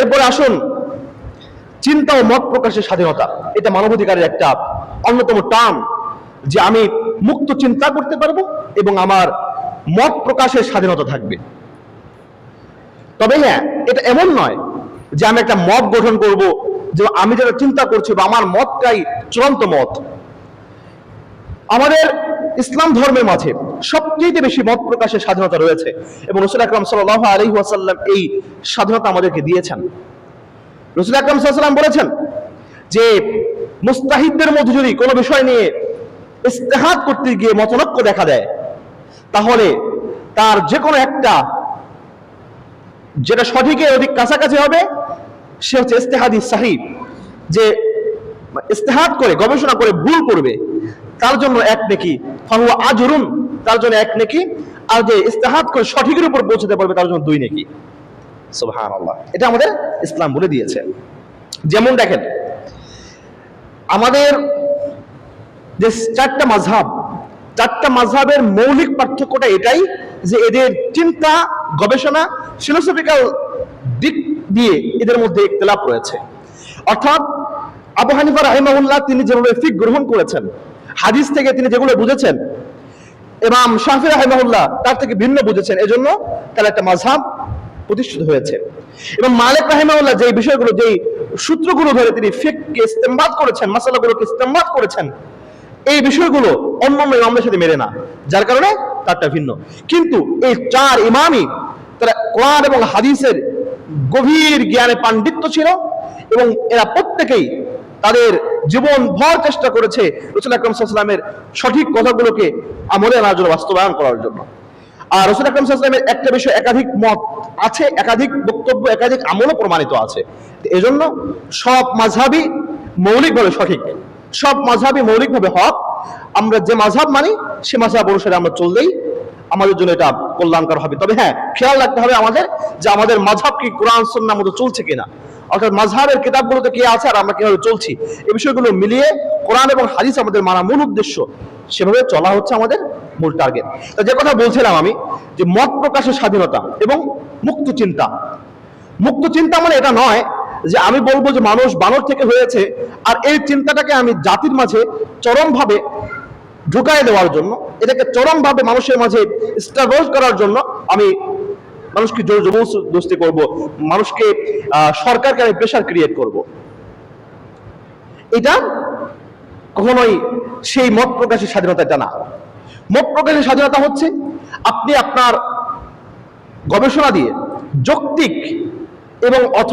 এরপরে আসুন। চিন্তা ও মত প্রকাশের স্বাধীনতা, এটা মানবাধিকারের একটা অন্যতম টার্ম যে আমি মুক্ত চিন্তা করতে পারব এবং আমার মত প্রকাশের স্বাধীনতা থাকবে। তবে হ্যাঁ এটা এমন নয় যে আমি একটা মত গঠন করব, যে আমি যেটা চিন্তা করছি বা আমার মতটাই চূড়ান্ত মত। আমাদের ইসলাম ধর্মের মাঝে সবচেয়ে বেশি মত প্রকাশের স্বাধীনতা রয়েছে এবং রসুল আকরাম সাল আলী ওয়াসাল্লাম এই স্বাধীনতা আমাদেরকে দিয়েছেন। রসুল আকরাম সাল্লাম বলেছেন যে মুস্তাহিদদের মধ্যে যদি কোনো বিষয় নিয়ে ইস্তেহাদ করতে গিয়ে মতনক্য দেখা দেয়, তাহলে তার যে কোনো একটা যেটা সঠিকের অধিক কাছাকাছি হবে, সে হচ্ছে ইস্তেহাদি সাহিব যে ইস্তেহাদ করে, গবেষণা করে ভুল করবে, তার জন্য এক নেকি ফাহুয়া আজরুন, তার জন্য এক নেকি, আর যে ইস্তেহাদ করে সঠিকের উপর পৌঁছতে পারবে তার জন্য দুই নেকি। সুবহানাল্লাহ। এটা আমাদের ইসলাম বলে দিয়েছে। যেমন দেখেন, আমাদের যে চারটা মাঝহাব চারটা মাঝহাবের মৌলিক পার্থক্যটা এটাই যে এদের চিন্তা, গবেষণা ফিলোসফিক্যাল দিক দিয়ে এদের মধ্যে ইখতিলাফ রয়েছে। অর্থাৎ আবু হানিফা রাহিমাহুল্লাহ তিনি যেভাবে ফিক গ্রহণ করেছেন হাদিস থেকে তিনি যেগুলো বুঝেছেন, ইমাম শাফি রাহিমাহুল্লাহ তার থেকে ভিন্ন বুঝেছেন। এজন্য তার একটা মাঝহাব প্রতিষ্ঠিত হয়েছে। এবং মালিক রাহিমাহুল্লাহ যে বিষয়গুলো, যেই সূত্রগুলো ধরে তিনি ফিককে ইস্তেমবাদ করেছেন, মাসালাগুলোকে ইস্তেমবাদ করেছেন, এই বিষয়গুলো অন্য অন্য ইমামদের সাথে মেলে না। যার কারণে তারটা ভিন্ন। কিন্তু এই চার ইমামই তারা কোরআন এবং হাদিসের গভীর জ্ঞানে পাণ্ডিত্য ছিল। এবং এরা প্রত্যেকেই তাদের জীবন ভর চেষ্টা করেছে রসুল আকরম সাল্লামের সঠিক কথাগুলোকে আমলে আনার জন্য, বাস্তবায়ন করার জন্য। আর রসুল আকরম সাল্লামের একটা বিষয় একাধিক মত আছে, একাধিক বক্তব্য, একাধিক আমলও প্রমাণিত আছে। এজন্য সব মাঝহাবই মৌলিকভাবে সঠিক। সব মাঝহাবই মৌলিকভাবে হক। আমরা যে মাঝহাব মানি, সে মাঝহাব অনুসারে আমরা চললেই আমাদের জন্য এটা কল্যাণকর হবে। তবে হ্যাঁ খেয়াল রাখতে হবে আমাদের যে আমাদের মাঝহাব কি কোরআন সন্ন্যার মতো চলছে কিনা। অর্থাৎ মাঝহারের কিতাবগুলোতে কে আছে আর আমরা কীভাবে চলছি, এই বিষয়গুলো মিলিয়ে কোরআন এবং হাদিস আমাদের মানা মূল উদ্দেশ্য। সেভাবে চলা হচ্ছে আমাদের মূল টার্গেট তো যে কথা বলছিলাম আমি, যে মত প্রকাশের স্বাধীনতা এবং মুক্ত চিন্তা। মুক্ত চিন্তা মানে এটা নয় যে আমি বলব যে মানুষ বানর থেকে হয়েছে, আর এই চিন্তাটাকে আমি জাতির মাঝে চরমভাবে ঢুকাই দেওয়ার জন্য, এটাকে চরমভাবে মানুষের মাঝে স্টাবলিশ করার জন্য আমি মানুষকে জোর জবরদস্তি করব, মানুষকে সরকারকে আমি প্রেশার ক্রিয়েট করব। এটা কখনোই সেই মত প্রকাশের স্বাধীনতা এটা না মত প্রকাশের স্বাধীনতা হচ্ছে আপনি আপনার গবেষণা দিয়ে যৌক্তিক এবং অথ